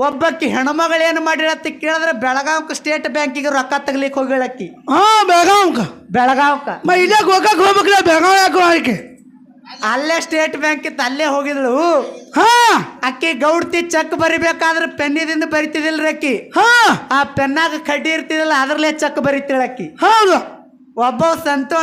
ಒಬ್ಬಕ್ಕಿ ಹೆಣ್ಮಗಳೇನು ಮಾಡಿರತ್ತ ಕೇಳಿದ್ರೆ ಬೆಳಗಾವ್ಕ ಸ್ಟೇಟ್ ಬ್ಯಾಂಕಿಗೆ ರೊಕ್ಕ ತಗ್ಲಿಕ್ಕೆ ಹೋಗಿಳಕ್ಕಿ ಹಾ ಬೆಳಗಾವ್ಕ. ಬೆಳಗಾವ್ಕ. ಮ ಇಲ್ಲೇ ಗೋಕಾಕ್ ಹೋಗ್ಬೇಕ್ರಿ ಬೆಳಗಾವ್ ಯಾಕೆ ಅಲ್ಲೇ ಸ್ಟೇಟ್ ಬ್ಯಾಂಕ್ ಇತ್ತು ಅಲ್ಲೇ ಹೋಗಿದ್ಳು. ಹಾ. ಅಕ್ಕಿ ಗೌಡ್ತಿ ಚೆಕ್ ಬರಿಬೇಕಾದ್ರೆ ಪೆನ್ನಿದಿಂದ ಬರಿತಿದಿಲ್ರಿ ಅಕ್ಕಿ. ಹಾ. ಆ ಪೆನ್ನಾಗ ಕಡ್ಡಿ ಇರ್ತಿದಿಲ್ಲ ಅದ್ರಲ್ಲೇ ಚೆಕ್ ಬರಿತಿಳ ಅಕ್ಕಿ ಹೌದು. ಒಬ್ಬ ಸಂತು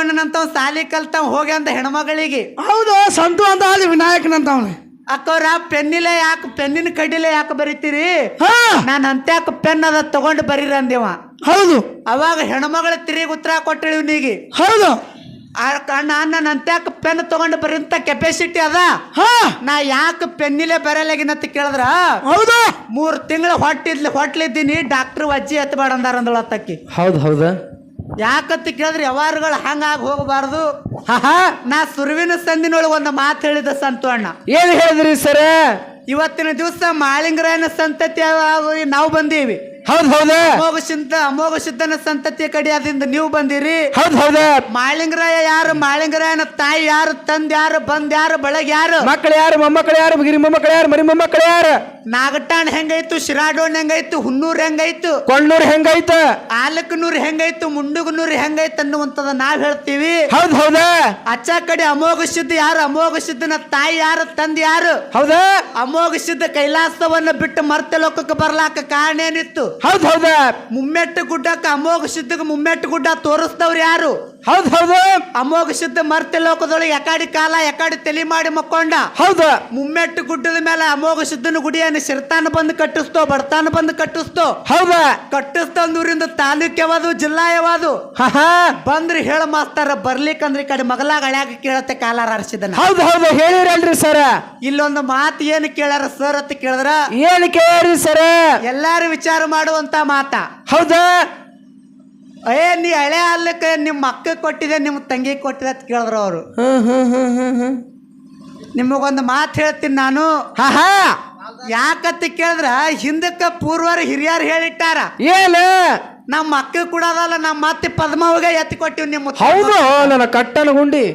ಸಾಲಿ ಕಲ್ತವ್ ಹೋಗ್ಯಂತ ಅಂತ ಹೆಣ್ಮಗಳಿಗೆ. ಹೌದು ಸಂತು ಅಂತ ಅಲ್ಲಿ ವಿನಾಯಕನಂತ ಅವನು ಅಕ್ಕವ್ರ ಪೆನ್ನಿಲೆ ಯಾಕೆ ಪೆನ್ನಿನ ಕಡ್ಡಿಲೆ ಯಾಕೆ ಬರೀತೀರಿ? ಹಾ. ನಾನು ಅಂತ್ಯಾಕ ಪೆನ್ ಅದ ತಗೊಂಡು ಬರೀರ ಅಂದೇವ. ಹೌದು. ಅವಾಗ ಹೆಣ್ಮಗಳ ತಿರುಗಿ ಉತ್ತರ ಕೊಟ್ಟಳು ಇವನಿಗೆ ಹೌದು. ನಾನು ನನ್ನ ಅಂತ್ಯಾಕ ಪೆನ್ ತಗೊಂಡು ಬರೀಂತ ಕೆಪಾಸಿಟಿ ಅದ. ಹಾ. ನಾ ಯಾಕೆ ಪೆನ್ನಿಲೆ ಬರಲಾಗಿನಂತ ಕೇಳಿದ್ರ? ಹೌದು. ಮೂರು ತಿಂಗಳು ಹೊಟ್ಟಿದ್ಲಿ ಹೊಟ್ಲಿದ್ದೀನಿ ಡಾಕ್ಟರ್ ಅಜ್ಜಿ ಎತ್ತಬೇಡ ಅಂದಾರ ಅಂದಳ ಅತ್ತಕ್ಕಿ. ಹೌದು ಹೌದಾ. ಯಾಕಂತ ಕೇಳಿದ್ರೆ ವ್ಯವಹಾರಗಳು ಹಂಗಾಗಿ ಹೋಗಬಾರ್ದು. ಹಾ ಹಾ ನಾ ಸುರುವಿನ ಸಂದಿನೊಳಗೆ ಒಂದು ಮಾತು ಹೇಳಿದ ಸಂತು ಅಣ್ಣ ಏನ್ ಹೇಳಿದ್ರಿ ಸರ? ಇವತ್ತಿನ ದಿವಸ ಮಾಳಿಂಗರಾಯನ ಸಂತತಿ ನಾವು ಬಂದೀವಿ. ಹೌದು ಹೌದ. ಅಮೋಘ ಸಿದ್ಧ ಅಮೋಘ ಸಿದ್ಧನ ಸಂತತಿ ಕಡಿಯಾದಿಂದ ನೀವು ಬಂದಿರಿ. ಹೌದು ಹೌದ. ಮಾಳಿಂಗರಾಯ ಯಾರು? ಮಾಳಿಂಗರಾಯನ ತಾಯಿ ಯಾರು? ತಂದ್ ಯಾರು? ಬಂದ್ ಯಾರು? ಬಳಗ ಯಾರು? ಮಕ್ಕಳು ಯಾರು? ಮೊಮ್ಮಕ್ಕಳು ಯಾರು? ಗಿರಿ ಮೊಮ್ಮಕ್ಕಳು ಯಾರು? ಮರಿ ಮೊಮ್ಮಕ್ಕಳು ಯಾರು? ನಾಗಟಾಣ್ ಹೆಂಗೈತು? ಶಿರಾಡೋಣ ಹೆಂಗೈತು? ಹುನ್ನೂರ್ ಹೆಂಗೈತು? ಕೊಳ್ಳೂರ್ ಹೆಂಗೈತ? ಆಲಕನೂರ್ ಹೆಂಗೈತು? ಮುಂಡುಗನೂರ್ ಹೆಂಗೈತು ಅನ್ನುವಂತದ ನಾವ್ ಹೇಳ್ತೀವಿ. ಹೌದು ಹೌದ. ಅಚ್ಚ ಕಡೆ ಅಮೋಘ ಸಿದ್ಧ ಯಾರು? ಅಮೋಘ ಸಿದ್ಧನ ತಾಯಿ ಯಾರು? ತಂದ್ ಯಾರು? ಹೌದಾ. ಅಮೋಘ ಸಿದ್ಧ ಕೈಲಾಸವನ್ನ ಬಿಟ್ಟು ಮರ್ತ ಲೋಕಕ್ಕೆ ಬರ್ಲಾಕ ಕಾರಣ ಏನಿತ್ತು? ಹೌದು ಹೌದಾ. ಮುಮ್ಮೆಟ್ಟು ಗುಡ್ಡಕ್ಕೆ ಅಮೋಘ ಸಿದ್ಧಕ್ಕೆ ಮುಮ್ಮೆಟ್ಟು ಗುಡ್ಡ ತೋರಿಸ್ದವ್ರು ಯಾರು? ಹೌದು ಹೌದು. ಅಮೋಘ ಶುದ್ಧ ಮರ್ತಿ ಲೋಕದೊಳಗೆ ಎಕಾಡಿ ಕಾಲ ಎಕಾಡಿ ತಲೆ ಮಾಡಿ ಮಕ್ಕೊಂಡ. ಹೌದು. ಮುಮ್ಮೆಟ್ಟು ಗುಡ್ಡದ ಮೇಲೆ ಅಮೋಘ ಶುದ್ಧನ ಗುಡಿಯನ್ನು ಸಿರ್ತಾನ ಬಂದು ಕಟ್ಟಿಸ್ತೋ ಬರ್ತಾನ ಬಂದು ಕಟ್ಟಿಸ್ತೋ. ಹೌದ. ಕಟ್ಟಿಸ್ತಂದೂರಿಂದ ತಾಲೂಕ್ ಯಾವುದು ಜಿಲ್ಲಾ ಯಾವುದು ಬಂದ್ರಿ ಹೇಳ ಮಾಸ್ತಾರ ಬರ್ಲಿಕ್ಕಂದ್ರೆ ಈ ಕಡೆ ಮಗಲಾಗ ಹಳ್ಯಾಗ ಕೇಳತ್ತೆ ಕಾಲಾರ ಹರಿಸಿದನ ಹೌದು ಹೌದು. ಹೇಳಿರಲ್ರಿ ಸರ. ಇಲ್ಲೊಂದು ಮಾತು ಏನು ಕೇಳಾರ ಸರ್ ಅಂತ ಕೇಳಿದ್ರ? ಏನು ಕೇಳ್ರಿ ಸರ? ಎಲ್ಲಾರು ವಿಚಾರ ಮಾಡುವಂತ ಮಾತಾ. ಹೌದಾ. ಏ ನೀ ಹಳೆ ಹಾಲಕ್ಕೆ ನಿಮ್ಮ ಅಕ್ಕ ಕೊಟ್ಟಿದೆ ನಿಮ್ಮ ತಂಗಿ ಕೊಟ್ಟಿದೆ ಅಂತ ಕೇಳಿದ್ರು ಅವರು. ಹ್ಮ್ ಹ್ಮ್ ಹ್ಮ್ ಹ್ಮ್ ಹ್ಮ್ ನಿಮಗೊಂದು ಮಾತು ಹೇಳ್ತೀನಿ ನಾನು. ಹಾ ಹಾ. ಯಾಕಂತ ಕೇಳಿದ್ರ ಹಿಂದಕ್ಕೆ ಪೂರ್ವರು ಹಿರಿಯರು ಹೇಳಿಟ್ಟಾರ. ಏನು? ನಮ್ಮ ಅಕ್ಕ ಕೂಡ ಅದಲ್ಲ ನಮ್ಮ ಮತ್ತೆ ಪದ್ಮಾವಿಗೆ ಎತ್ತಿ ಕೊಟ್ಟಿವಿ ನಿಮ್ಮ ಹೌದು ನನ್ನ ಕಟ್ಟನ ಗುಂಡಿ.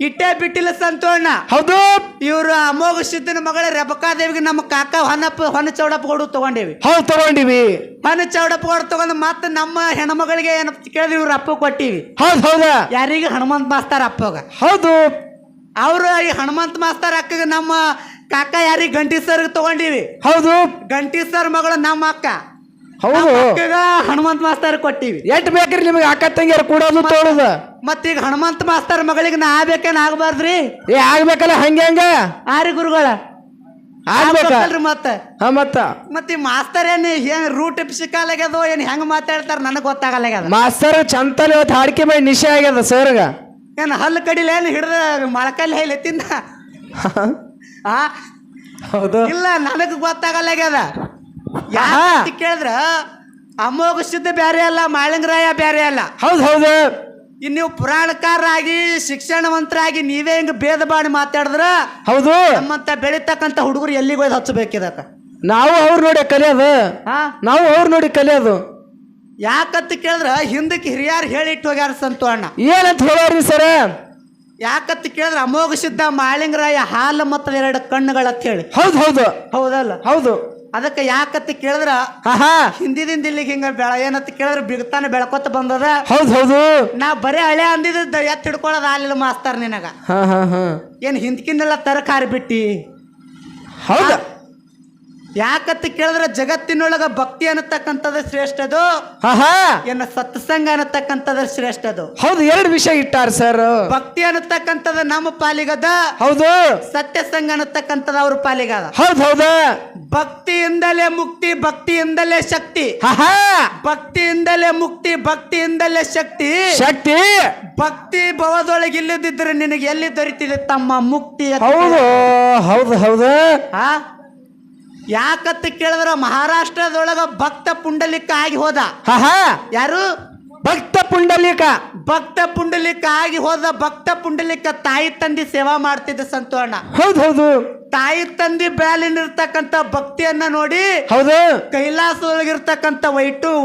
ಇಟ್ಟೇ ಬಿಟ್ಟಿಲ್ಲ ಸಂತೋಣ. ಹೌದು. ಇವರು ಅಮೋಘ ಸಿದ್ಧನ ಮಗಳ ರೆಬಕಾದೇವಿಗೆ ನಮ್ಮ ಕಾಕ ಹೊನ್ನಪ್ಪ ಹೊನ ಚೌಡಪ್ಪ ಕೊಡು ತಗೊಂಡೇವಿ. ಹೌದು ತಗೊಂಡಿವಿ. ಹೊನ್ನ ಚೌಡಪ್ಪ ಕೊಡು ತಗೊಂಡು ಮತ್ತೆ ನಮ್ಮ ಹೆಣ್ಮಗಳಿಗೆ ಏನಪ್ಪ ಕೇಳಿದ್ವಿ ಇವ್ರ ಅಪ್ಪ ಕೊಟ್ಟಿವಿ. ಹೌದು ಹೌದಾ. ಯಾರಿಗೆ ಹನುಮಂತ ಮಾಸ್ತಾರ ಅಪ್ಪಗ? ಹೌದು. ಅವರು ಈ ಹನುಮಂತ ಮಾಸ್ತಾರ ಅಕ್ಕಗೆ ನಮ್ಮ ಕಾಕ ಯಾರಿಗೆ ಗಂಟಿ ಸರ್ಗೆ ತಗೊಂಡಿವಿ. ಹೌದು. ಗಂಟಿ ಸರ್ ಮಗಳು ನಮ್ಮ ಅಕ್ಕ. ಹೌದು. ಹನುಮಂತ ಮಾಸ್ತರ್ ಕೊಟ್ಟಿವಿ. ಎಟ್ ಬೇಕ್ರಿ ನಿಮಗೆ ಅಕ್ಕ ತಂಗಿಯರ್ ಕೂಡೋದು ಮತ್ತ ಮತ್ತೀಗ ಹನುಮಂತ ಮಾಸ್ತರ್ ಮಗಳಿಗೆ ನಾ ಆಗ್ಬೇಕೇನ್ ಆಗ್ಬಾರ್ದ್ರಿ? ಏ ಆಗ್ಬೇಕಲ್ಲ ಹಂಗೆ ಹಂಗ? ಆರಿ ಗುರುಗಳ. ಆಗ್ಬೇಕ? ಆಗ್ಬೇಕಲ್ರಿ ಮತ್ತ. ಹಾ ಮತ್ತ. ಮತ್ ಈ ಮಾಸ್ತರ್ ಏನ್ ಹೆಂಗ್ ರೂಟ್ ಸಿಕ್ಕಾಲಾಗ್ಯದ ಏನ್ ಹೆಂಗ್ ಮಾತಾಡ್ತಾರ ನನಗ್ ಗೊತ್ತಾಗಲ್ಲಾಗ್ಯದ. ಮಾಸ್ತರ್ ಚಂತಲ್ ಇವತ್ತು ಹಾಡಿಕೆ ಮಾಡಿ ನಿಶೆ ಆಗ್ಯದ ಸರ್ಗ. ಏನ್ ಹಲ್ಲು ಕಡಿಲ ಏನ್ ಹಿಡ್ದ ಮೊಳಕಲ್ಲಿ ಹೇಳಿ ತಿಂದ ಆ? ಹೌದು. ಇಲ್ಲ ನನಗ್ ಗೊತ್ತಾಗಲ್ಲಾಗ್ಯದ. ಯಾಕೆ ಕೇಳಿದ್ರ? ಅಮೋಘ ಸಿದ್ಧ ಬ್ಯಾರೆ ಅಲ್ಲ ಮಾಳಿಂಗರಾಯ ಬ್ಯಾರೆ ಅಲ್ಲ. ಹೌದು ಹೌದು. ಇನ್ ನೀವು ಪುರಾಣಕಾರರಾಗಿ ಶಿಕ್ಷಣವಂತರಾಗಿ ನೀವೇ ಹಿಂಗ ಭೇದ ಬಾಡಿ ಮಾತಾಡಿದ್ರ? ಹೌದು. ನಮ್ಮಂತ ಬೆಳಿತಕ್ಕಂತ ಹುಡುಗರು ಎಲ್ಲಿಗೆ ಹೋಯ್ದು ಹಚ್ಚಬೇಕಿದಕ್ಕ? ನಾವು ಅವ್ರು ನೋಡಿ ಕಲಿಯೋದು. ಹಾ. ನಾವು ಅವ್ರು ನೋಡಿ ಕಲಿಯೋದು. ಯಾಕಂತ ಕೇಳಿದ್ರ ಹಿಂದಕ್ಕೆ ಹಿರಿಯರು ಹೇಳಿಟ್ಟು ಹೋಗ್ಯಾರ ಸಂತು ಅಣ್ಣ. ಏನಂತ ಹೇಳೋರಿ ಸರ? ಯಾಕಂತ ಕೇಳಿದ್ರ ಅಮೋಘ ಸಿದ್ಧ ಮಾಳಿಂಗರಾಯ ಹಾಲು ಮತ್ತು ಎರಡು ಕಣ್ಣುಗಳಂತ ಹೇಳಿ. ಹೌದು ಹೌದು. ಹೌದಲ್ಲ? ಹೌದು. ಅದಕ್ಕೆ ಯಾಕತ್ತಿ ಕೇಳಿದ್ರ? ಹಾ ಹಿಂದಿದಿಂದ ಇಲ್ಲಿಗೆ ಹಿಂಗ ಬೆಳ ಏನತ್ತ ಕೇಳಿದ್ರ ಬಿಗ್ತಾನೆ ಬೆಳ್ಕೊತ ಬಂದದ. ಹೌದು ಹೌದು. ನಾ ಬರೀ ಹಳೆ ಅಂದಿದ್ದ ಎತ್ತ ಹಿಡ್ಕೊಳ್ಳೋದು ಆಲಿಲ್ಲ ಮಾಸ್ತಾರ ನಿನಗ. ಹಾ ಹಾ ಹಾ. ಏನ್ ಹಿಂದ್ಕಿನೆಲ್ಲ ತರಕಾರಿ ಬಿಟ್ಟಿ? ಹೌದು. ಯಾಕಂತ ಕೇಳಿದ್ರೆ ಜಗತ್ತಿನೊಳಗ ಭಕ್ತಿ ಅನ್ನತಕ್ಕಂಥದ್ದು ಶ್ರೇಷ್ಠದು ಏನು ಸತ್ಸಂಗ ಅನ್ನತಕ್ಕಂಥದ್ದು ಶ್ರೇಷ್ಠದು ಹೌದು ಎರಡು ವಿಷಯ ಇಟ್ಟಾರ ಸರ್ ಭಕ್ತಿ ಅನ್ನತಕ್ಕಂಥದ್ದು ನಮ್ಮ ಪಾಲಿಗದ. ಹೌದು. ಸತ್ಯಸಂಗ ಅನ್ನತಕ್ಕಂಥದ್ದು ಅವ್ರ ಪಾಲಿಗದ. ಹೌದು ಹೌದು. ಭಕ್ತಿಯಿಂದಲೇ ಮುಕ್ತಿ ಭಕ್ತಿಯಿಂದಲೇ ಶಕ್ತಿ. ಭಕ್ತಿಯಿಂದಲೇ ಮುಕ್ತಿ ಭಕ್ತಿಯಿಂದಲೇ ಶಕ್ತಿ. ಶಕ್ತಿ. ಭಕ್ತಿ ಭವದೊಳಗೆ ಇಲ್ಲದಿದ್ರೆ ನಿನಗೆ ಎಲ್ಲಿ ದೊರೀತಿದೆ ತಮ್ಮ ಮುಕ್ತಿ ಹೌದು ಹೌದು ಹೌದು. ಹೌದು ಆ? ಯಾಕಂತ ಕೇಳಿದ್ರ ಮಹಾರಾಷ್ಟ್ರದೊಳಗ ಭಕ್ತ ಪುಂಡಲಿಕ ಆಗಿ ಹೋದ? ಯಾರು? ಭಕ್ತ ಪುಂಡಲಿಕ. ಭಕ್ತ ಪುಂಡಲಿಕ ಆಗಿ ಹೋದ ಭಕ್ತ ಪುಂಡಲಿಕ ತಾಯಿ ತಂದಿ ಸೇವಾ ಮಾಡ್ತಿದ್ದ ಸಂತೋಣ. ಹೌದು ಹೌದು. ತಾಯಿ ತಂದಿ ಬ್ಯಾಲಿನಿರ್ತಕ್ಕಂಥ ಭಕ್ತಿಯನ್ನ ನೋಡಿ ಹೌದು. ಕೈಲಾಸದೊಳಗಿರ್ತಕ್ಕಂಥ ವೈಟು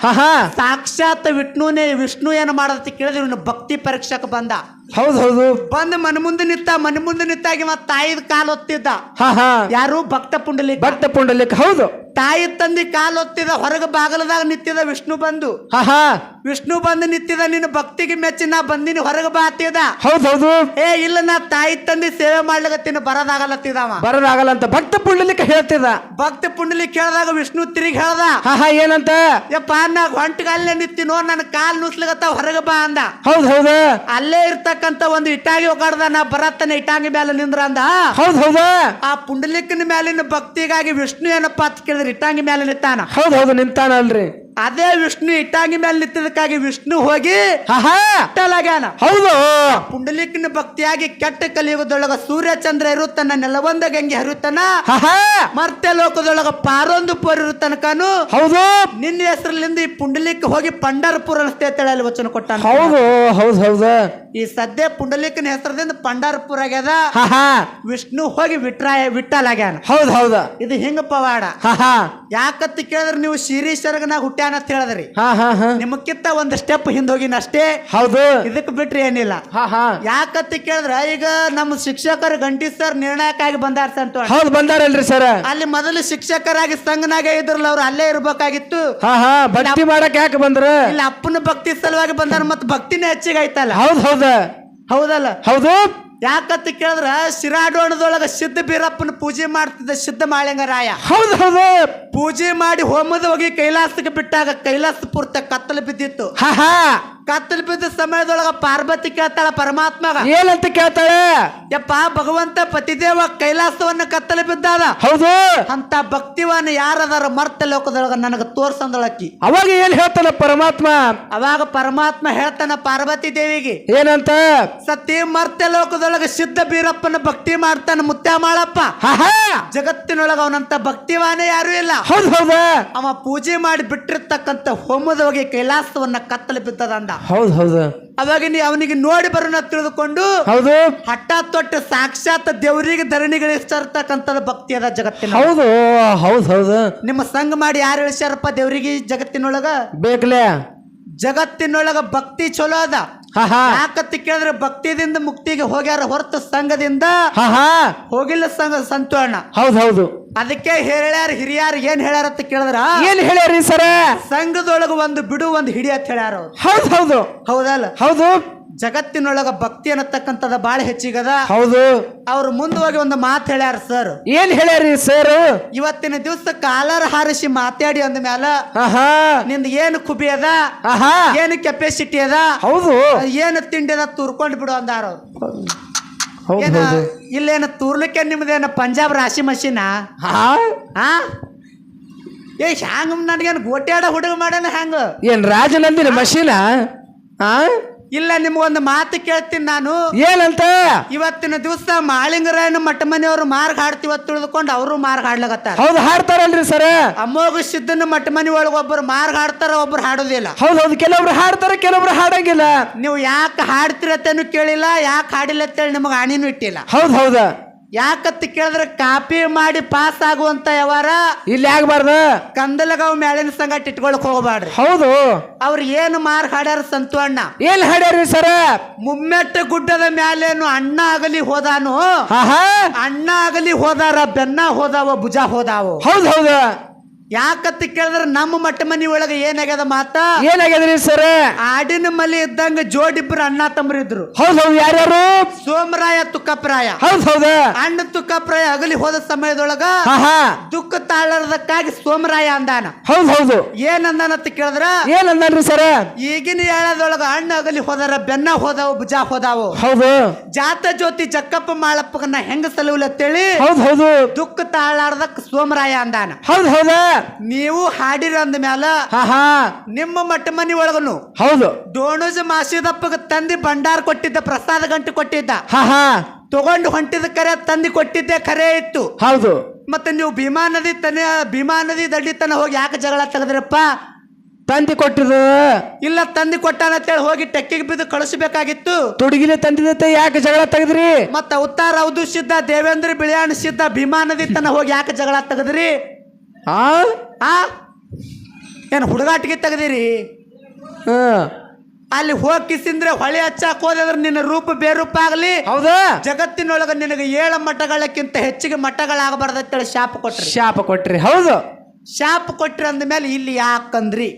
ಹಾ ಸಾಕ್ಷಾತ್ ವಿಷ್ಣುನೇ ವಿಷ್ಣು ಏನು ಮಾಡತ್ತ ಕೇಳಿದ್ರೆ ಇವನು ಭಕ್ತಿ ಪರೀಕ್ಷಕ ಬಂದ. ಹೌದು ಹೌದು. ಬಂದ್ ಮನ ಮುಂದೆ ನಿಂತ ಮನ ಮುಂದೆ ನಿಂತಾಗಿ ಮತ್ತೆ ತಾಯಿದ ಕಾಲ್ ಒತ್ತಿದ್ದ. ಹಾ ಹಾ. ಯಾರು ಭಕ್ತ ಪುಂಡಲಿ ಭಕ್ತ ಪುಂಡಲಿಕ್ ಹೌದು. ತಾಯಿ ತಂದಿ ಕಾಲ್ ಒತ್ತಿದ ಹೊರಗ ಬಾಗಲದಾಗ ನಿಂತಿದ ವಿಷ್ಣು ಬಂದು. ಹಾ ಹಾ. ವಿಷ್ಣು ಬಂದು ನಿಂತಿದ ನಿನ್ನ ಭಕ್ತಿಗೆ ಮೆಚ್ಚಿ ನಾ ಬಂದಿನಿ ಹೊರಗ ಬಾತಿದ ಹೌದು ಹೌದು. ಏ ಇಲ್ಲ ನಾ ತಾಯಿ ತಂದಿ ಸೇವೆ ಮಾಡ್ಲಿಕತ್ತೀನಿ ಬರೋದಾಗಲತ್ತಿದವ ಬರೋದಾಗಲ್ಲ ಅಂತ ಭಕ್ತ ಪುಂಡಲಿಕ್ ಹೇಳ್ತಿದ ಭಕ್ತ ಪುಂಡಲಿ ಕೇಳಿದಾಗ ವಿಷ್ಣು ತಿರುಗಿ ಹೇಳ್ದ. ಹಾ ಹಾ ಏನಂತ? ಯಪ್ಪ ನಾ ಹೊಂಟಗಾಲೇ ನಿಂತಿನೋ ನನ್ನ ಕಾಲ್ ನುಸ್ಲಿಗತ್ತ ಹೊರಗ ಬಾ ಅಂದ. ಹೌದು ಹೌದು. ಅಲ್ಲೇ ಇರ್ತಕ್ಕಂತ ಒಂದು ಇಟ್ಟಾಗಿ ಒಗಾಡ್ದ ನಾ ಬರತ್ತನ ಇಟ್ಟಾಗಿ ಮೇಲೆ ನಿಂದ್ರ ಅಂದ. ಹೌದು ಹೌದು. ಆ ಪುಂಡಲಿಕನ ಮೇಲಿನ ಭಕ್ತಿಗಾಗಿ ವಿಷ್ಣು ಏನಪ್ಪಾ ಅಂತ ಕೇಳಿದ್ರೆ ಇಟ್ಟಾಗಿ ಮೇಲೆ ನಿಂತಾನ. ಹೌದು ಹೌದು ನಿಂತಾನಲ್ರಿ. ಅದೇ ವಿಷ್ಣು ಇಟ್ಟಾಗಿ ಮೇಲೆ ನಿಂತಿದ್ದಕ್ಕಾಗಿ ವಿಷ್ಣು ಹೋಗಿ ಕಟ್ಟಲಾಗ್ಯಾನ. ಹೌದು. ಪುಂಡಲಿಕನ ಭಕ್ತಿಯಾಗಿ ಕೆಟ್ಟ ಕಲಿಯುಗದೊಳಗ ಸೂರ್ಯ ಚಂದ್ರ ಇರುತ್ತಾನ ನೆಲವೊಂದ ಗಂಗೆ ಹರಿಯುತ್ತಾನ ಮರ್ತ್ಯ ಲೋಕದೊಳಗ ಪಾರೊಂದು ಪೋರ್ ತನಕನು ಹೌದು. ನಿನ್ನ ಹೆಸರಲ್ಲಿಂದ ಈ ಪುಂಡಲಿಕ್ ಹೋಗಿ ಪಂಡರ್ಪುರ ಅನಸ್ತೇತಳೆ ಅಲ್ಲಿ ವಚನ ಕೊಟ್ಟಾನ. ಹೌದು ಹೌದು ಹೌದು. ಈ ಸದ್ಯ ಪುಂಡಲಿಕನ ಹೆಸರದಿಂದ ಪಂಡರ್ಪುರ ಆಗ್ಯದ. ವಿಷ್ಣು ಹೋಗಿ ವಿಟ್ರಾಯ ವಿಟ್ಟಲಾಗ್ಯಾನ ಹೌದು ಹೌದು. ಇದು ಹಿಂಗ ಪವಾಡ? ಯಾಕತ್ತಿ ಕೇಳಿದ್ರೆ ನೀವು ಶಿರೀಶ್ವರ್ಗನಾಗ ಅಂತ ಹೇಳದ್ರಿ. ಹಾ ಹಾ ಹಾ. ನಿಮಕ್ಕಿಂತ ಒಂದು ಸ್ಟೆಪ್ ಹಿಂದೆ ಹೋಗಿನ ಅಷ್ಟೇ. ಹೌದು. ಇದಕ್ಕೆ ಬಿಟ್ರಿ ಏನಿಲ್ಲ. ಹಾ ಹಾ. ಯಾಕತ್ತಿ ಕೇಳಿದ್ರ ಈಗ ನಮ್ಮ ಶಿಕ್ಷಕರು ಗಂಟಿ ಸರ್ ನಿರ್ಣಾಯಕಾಗಿ ಆಗಿ ಬಂದಾರ ಸಂತೋಷ ಹೌದು ಬಂದಾರಲ್ರಿ ಸರ್. ಅಲ್ಲಿ ಮೊದಲು ಶಿಕ್ಷಕರಾಗಿ ಸಂಘನಾಗೆ ಇದ್ರಲ್ಲ ಅವ್ರು ಅಲ್ಲೇ ಇರ್ಬೇಕಾಗಿತ್ತು. ಹಾ ಹಾ. ಭಕ್ತಿ ಮಾಡಕ್ ಯಾಕೆ ಬಂದ್ರ? ಇಲ್ಲ ಅಪ್ಪನ ಭಕ್ತಿ ಸಲುವಾಗಿ ಬಂದಾರ ಮತ್ ಭಕ್ತಿನೇ ಹೆಚ್ಚಿಗೆ ಆಯ್ತಲ್ಲ. ಹೌದು ಹೌದು. ಹೌದಲ್ಲ? ಹೌದು. ಯಾಕಂತ ಕೇಳಿದ್ರ ಶಿರಾಡೋಣದೊಳಗ ಸಿದ್ಧ ಬೀರಪ್ಪನ ಪೂಜೆ ಮಾಡ್ತಿದ್ದ ಸಿದ್ಧ ಮಾಳಿಂಗರಾಯ. ಹೌದು ಹೌದು. ಪೂಜೆ ಮಾಡಿ ಹೋಮದ ಹೋಗಿ ಕೈಲಾಸಕ್ಕೆ ಬಿಟ್ಟಾಗ ಕೈಲಾಸ ಪೂರ್ತ ಕತ್ತಲು ಬಿದ್ದಿತ್ತು. ಹಾ ಹಾ. ಕತ್ತಲು ಬಿದ್ದ ಸಮಯದೊಳಗ ಪಾರ್ವತಿ ಕೇಳ್ತಾಳ ಪರಮಾತ್ಮಗ. ಏನಂತ ಕೇಳ್ತಾಳೆ? ಯಪ್ಪ ಭಗವಂತ ಪತಿದೇವ ಕೈಲಾಸವನ್ನ ಕತ್ತಲು ಬಿದ್ದಾದ. ಹೌದು. ಅಂತ ಭಕ್ತಿವನ್ನ ಯಾರದಾರ ಮರ್ತ ಲೋಕದೊಳಗ ನನಗ ತೋರ್ಸಂದಳಕ್ಕಿ ಅವಾಗ ಏನ್ ಹೇಳ್ತಾನ ಪರಮಾತ್ಮ? ಅವಾಗ ಪರಮಾತ್ಮ ಹೇಳ್ತಾನ ಪಾರ್ವತಿ ದೇವಿಗೆ ಏನಂತ? ಸತಿ ಮರ್ತ ಲೋಕದೊಳಗ ಸಿದ್ಧ ಬೀರಪ್ಪನ ಭಕ್ತಿ ಮಾಡ್ತಾನ ಮುತ್ಯ ಮಾಡಪ್ಪ ಹಾ ಹಾ. ಜಗತ್ತಿನೊಳಗ ಅವನಂತ ಭಕ್ತಿವಾನೆ ಯಾರು ಇಲ್ಲ. ಹೌದು ಹೌದು. ಅವ ಪೂಜೆ ಮಾಡಿ ಬಿಟ್ಟಿರ್ತಕ್ಕಂತ ಹೋಮದ ಹೋಗಿ ಕೈಲಾಸವನ್ನ ಕತ್ತಲು ಬಿದ್ದದ ಅಂದ ಹೌದು ಹೌದು. ಅವಾಗ ನೀ ಅವನಿಗೆ ನೋಡಿ ಬರೋಣ ತಿಳಿದುಕೊಂಡು ಹೌದು. ಹಠ ತೊಟ್ಟ ಸಾಕ್ಷಾತ್ ದೇವರಿಗೆ ಧರಣಿಗಳಿಸಿರ್ತಕ್ಕಂಥದ್ದು ಭಕ್ತಿ ಅದ ಜಗತ್ತಿನ ಹೌದು ಹೌದು ಹೌದು. ನಿಮ್ಮ ಸಂಘ ಮಾಡಿ ಯಾರು ಇಳಿಸ್ಯಾರಪ್ಪ ದೇವರಿಗೆ ಜಗತ್ತಿನೊಳಗ? ಬೇಕಲೇ? ಜಗತ್ತಿನೊಳಗ ಭಕ್ತಿ ಚಲೋ ಅದ. ಯಾಕತ್ತಿ ಕೇಳಿದ್ರೆ ಭಕ್ತಿದಿಂದ ಮುಕ್ತಿಗೆ ಹೋಗ್ಯಾರ ಹೊರತು ಸಂಘದಿಂದ ಹೋಗಿಲ್ಲ ಸಂಘ ಸಂತೋಣ. ಹೌದು ಹೌದು. ಅದಕ್ಕೆ ಹೇಳ್ಯಾರ ಹಿರಿಯಾರ ಏನ್ ಹೇಳ್ಯಾರ ಅಂತ ಕೇಳಿದ್ರ? ಏನ್ ಹೇಳ್ಯಾರಿ ಸರ? ಸಂಘದೊಳಗ ಒಂದು ಬಿಡು ಒಂದು ಹಿಡಿ ಅಂತ ಹೇಳ್ಯಾರ ಅವ್ರು. ಹೌದು ಹೌದು. ಹೌದಲ್ಲ? ಹೌದು. ಜಗತ್ತಿನೊಳಗ ಭಕ್ತಿ ಅನ್ನತಕ್ಕಂಥದ ಬಾಳ ಹೆಚ್ಚಿಗದ. ಹೌದು. ಅವ್ರು ಮುಂದೆ ಹೋಗಿ ಒಂದು ಮಾತು ಹೇಳ್ಯಾರ ಸರ್. ಏನ್ ಹೇಳ್ಯಾರಿ ಸರ್? ಇವತ್ತಿನ ದಿವಸ ಕಾಲರ್ ಹಾರಿಸಿ ಮಾತಾಡಿ ಅಂದ ಮ್ಯಾಲ ನಿಂದ ಏನು ಖುಬಿ ಅದ? ಏನು ಕೆಪಾಸಿಟಿ ಅದ? ಹೌದು. ಏನು ತಿಂಡಿ ಅದ ತುರ್ಕೊಂಡ್ ಬಿಡು ಅಂದಾರ ಅವ್ರು. ಏನ ಇಲ್ಲೇನ ತೂರ್ಲಿಕ್ಕೆ ನಿಮ್ದೇನ ಪಂಜಾಬ್ ರಾಶಿ ಮಷಿನ? ಹಾ? ಏ ಹ್ಯಾಂಗ ನನಗೇನು ಗೋಟ್ಯಾಡ ಹುಡುಗ ಮಾಡ್ಯಾನ ಹ್ಯಾಂಗ? ಏನ್ ರಾಜನಂದಿನ ಮಷಿನ? ಹಾ? ಇಲ್ಲ ನಿಮ್ಗೊಂದು ಮಾತು ಕೇಳ್ತೀನಿ ನಾನು. ಏನಂತ? ಇವತ್ತಿನ ದಿವಸ ಮಾಳಿಂಗರಾಯನ ಮಠ ಮನೆಯವರು ಮಾರ್ಗ ಹಾಡ್ತೀವ ತಿಳಿದುಕೊಂಡು ಅವರು ಮಾರ್ಗ ಹಾಡ್ಲಾಗತ್ತಾರ ಹೌದು ಹಾಡ್ತಾರಲ್ರಿ ಸರ. ಅಮೋಘ ಸಿದ್ದನ ಮಠ ಮನೆ ಒಳಗೆ ಒಬ್ಬರು ಮಾರ್ಗ ಹಾಡ್ತಾರ ಒಬ್ರು ಹಾಡೋದಿಲ್ಲ. ಹೌದು ಹೌದು ಕೆಲವೊಬ್ರು ಹಾಡ್ತಾರೆ ಕೆಲವೊಬ್ರು ಹಾಡಂಗಿಲ್ಲ. ನೀವು ಯಾಕೆ ಹಾಡ್ತಿರತ್ತೇನು ಕೇಳಿಲ್ಲ ಯಾಕೆ ಹಾಡಿಲ್ಲ ಅಂತೇಳಿ ನಿಮಗೆ ಹಣಿನೂ ಇಟ್ಟಿಲ್ಲ. ಹೌದು ಹೌದ. ಯಾಕತ್ ಕೇಳಿದ್ರೆ ಕಾಪಿ ಮಾಡಿ ಪಾಸ್ ಆಗುವಂತ ವ್ಯವಹಾರ ಇಲ್ಲಿ ಆಗ್ಬಾರ್ದ ಕಂದಲಗಾವ್ ಮ್ಯಾಲಿನ ಸಂಗಟ ಇಟ್ಕೊಳಕ್ ಹೋಗಬಾಡ್ರಿ ಹೌದು. ಅವ್ರು ಏನು ಮಾರ್ ಹಾಡ್ಯಾರ ಸಂತು ಅಣ್ಣ? ಏನ್ ಹಾಡ್ಯಾರಿ ಸರ? ಮುಮ್ಮೆಟ್ಟ ಗುಡ್ಡದ ಮ್ಯಾಲೇನು ಅಣ್ಣ ಆಗಲಿ ಹೋದಾನು? ಅಣ್ಣ ಆಗಲಿ ಹೋದಾರ ಬೆನ್ನ ಹೋದಾವ ಭುಜ ಹೋದಾವ. ಹೌದು ಹೌದ. ಯಾಕತ್ ಕೇಳಿದ್ರೆ ನಮ್ಮ ಮಟ್ಟ ಮನಿ ಒಳಗೆ ಏನಾಗ್ಯದ ಮಾತ? ಏನಾಗ್ಯದ್ರಿ ಸರ್? ಆಡಿನ ಮಲಿ ಇದ್ದಂಗ ಜೋಡಿಬ್ರು ಅಣ್ಣ ತಮ್ಮರಿದ್ರು ಹೌದು ಹೌದು ಯಾರ್ಯಾರು? ಸೋಮರಾಯ ತುಕ್ಕಪ್ರಾಯ ಹೌದು ಹೌದ? ಅಣ್ಣ ತುಕ್ಕಪ್ರಾಯ ಅಗಲಿ ಹೋದ ಸಮಯದೊಳಗ ದುಃಖ ತಾಳರ್ದಕ್ಕಾಗಿ ಸೋಮರಾಯ ಅಂದಾನ. ಹೌದು ಹೌದು. ಏನಂದಾನತ್ತ ಕೇಳಿದ್ರ? ಏನಂದ್ರಿ ಸರ್? ಈಗಿನ ಹೇಳದೊಳಗ ಅಣ್ಣ ಅಗಲಿ ಹೋದಾರ ಬೆನ್ನ ಹೋದಾವು ಭುಜ ಹೋದಾವು. ಹೌದು. ಜಾತ ಜ್ಯೋತಿ ಜಕ್ಕಪ್ಪ ಮಾಳಪ್ಪಗನ್ನ ಹೆಂಗ ಸಲುಲತ್ತೇಳಿ ಹೌದು ಹೌದು. ದುಃಖ ತಾಳಾರ್ದಕ್ ಸೋಮರಾಯ ಅಂದಾನ. ಹೌದು ಹೌದ. ನೀವು ಹಾಡಿರಂದ ಅಂದ ಮ್ಯಾಲ ನಿಮ್ಮ ಮಟ್ಟ ಮನಿ ಒಳಗನು ಹೌದು. ಡೋಣಜ ಮಾಸಿದಪ್ಪಗ ತಂದಿ ಭಂಡಾರ ಕೊಟ್ಟಿದ್ದ ಪ್ರಸಾದ ಗಂಟು ಕೊಟ್ಟಿದ್ದ. ತಗೊಂಡು ಹೊಂಟಿದ ಕರೆ ತಂದಿ ಕೊಟ್ಟಿದ್ದೆ ಕರೆ ಇತ್ತು. ಹೌದು. ಮತ್ತೆ ನೀವು ಭೀಮಾ ನದಿ ತನ ಭೀಮಾ ನದಿ ದಡ್ಡಿ ತನ ಹೋಗಿ ಯಾಕೆ ಜಗಳ ತೆಗೆದ್ರಪ್ಪ? ತಂದಿ ಕೊಟ್ಟಿದ್ದು. ಇಲ್ಲ ತಂದಿ ಕೊಟ್ಟಾನಂತೇಳಿ ಹೋಗಿ ಟೆಕ್ಕಿಗೆ ಬಿದ್ದು ಕಳಿಸಬೇಕಾಗಿತ್ತು. ತುಡುಗಿಲೆ ತಂದಿದ್ದ ಯಾಕೆ ಜಗಳ ತೆಗೆದ್ರಿ? ಮತ್ತ ಉತ್ತಾರ ಅವಧು ಸಿದ್ಧ ದೇವೇಂದ್ರ ಬಿಳಿಯಾಣ ಸಿದ್ಧ ಭೀಮಾ ನದಿ ತನ ಹೋಗಿ ಯಾಕೆ ಜಗಳ ತೆಗೆದ್ರಿ? ಹಾ ಆ? ಏನು ಹುಡುಗಾಟಿಗೆ ತೆಗ್ದಿರಿ? ಹಾಂ. ಅಲ್ಲಿ ಹೋಗಿ ಕಿಸಿಂದ್ರೆ ಹೊಳೆ ಹಚ್ಚಾಕ್ ಹೋದ್ರೆ ನಿನ್ನ ರೂಪ ಬೇರೂಪ ಆಗಲಿ. ಹೌದು. ಜಗತ್ತಿನೊಳಗೆ ನಿನಗೆ ಏಳು ಮಠಗಳಕ್ಕಿಂತ ಹೆಚ್ಚಿಗೆ ಮಠಗಳಾಗಬಾರ್ದಂತೇಳಿ ಶಾಪ ಕೊಟ್ರಿ. ಶಾಪ ಕೊಟ್ರಿ. ಹೌದು. ಶಾಪ ಕೊಟ್ರಿ ಅಂದ್ಮೇಲೆ ಇಲ್ಲಿ ಯಾಕಂದ್ರಿ?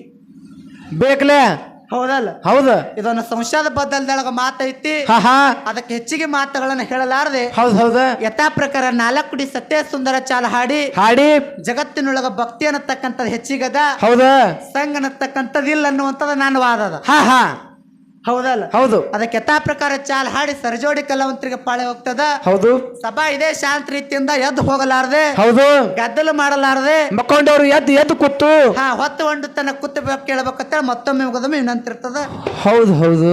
ಬೇಕಲೇ? ಹೌದಲ್ಲ? ಹೌದು. ಇದೊಂದು ಸಂಶಯದ ಬದಲ್ದೊಳಗ ಮಾತೈತಿ. ಹಾ ಅದಕ್ಕೆ ಹೆಚ್ಚಿಗೆ ಮಾತುಗಳನ್ನ ಹೇಳಲಾರದೆ. ಹೌದು ಹೌದು. ಯಥಾ ಪ್ರಕಾರ ನಾಲ್ಕುಡಿ ಸತ್ಯ ಸುಂದರ ಚಾಲ ಹಾಡಿ. ಹಾಡಿ. ಜಗತ್ತಿನೊಳಗ ಭಕ್ತಿ ಅನ್ನತಕ್ಕಂಥದ್ದು ಹೆಚ್ಚಿಗದ. ಹೌದ. ಸಂಘ ಅನ್ನತಕ್ಕಂಥದ್ದು ಇಲ್ಲ ಅನ್ನುವಂಥದ್ದು ನಾನು ವಾದ ಅದ ಹಾ ಹಾ ಹೌದಲ್ಲ? ಹೌದು. ಅದಕ್ಕೆ ಯಥಾ ಪ್ರಕಾರ ಚಾಲ್ ಹಾಡಿ ಸರ್ಜೋಡಿ ಕಲಾವಂತರಿಗೆ ಪಾಳೆ ಹೋಗ್ತದ? ಹೌದು. ಸಭಾ ಇದೇ ಶಾಂತ ರೀತಿಯಿಂದ ಎದ್ದು ಹೋಗಲಾರದೆ ಹೌದು. ಗದ್ದಲು ಮಾಡಲಾರದೆ ಮಕ್ಕೊಂಡವ್ರು ಎದ್ದು ಎದ್ದು ಕೂತು. ಹಾ ಹೊತ್ತು ಒಂದು ತನ್ನ ಕುತ್ತು ಕೇಳಬೇಕಂತೇಳಿ ಮತ್ತೊಮ್ಮೆ ಮುಗದೊಮ್ಮೆ ಇನ್ನಂತಿರ್ತದ ಹೌದು ಹೌದು.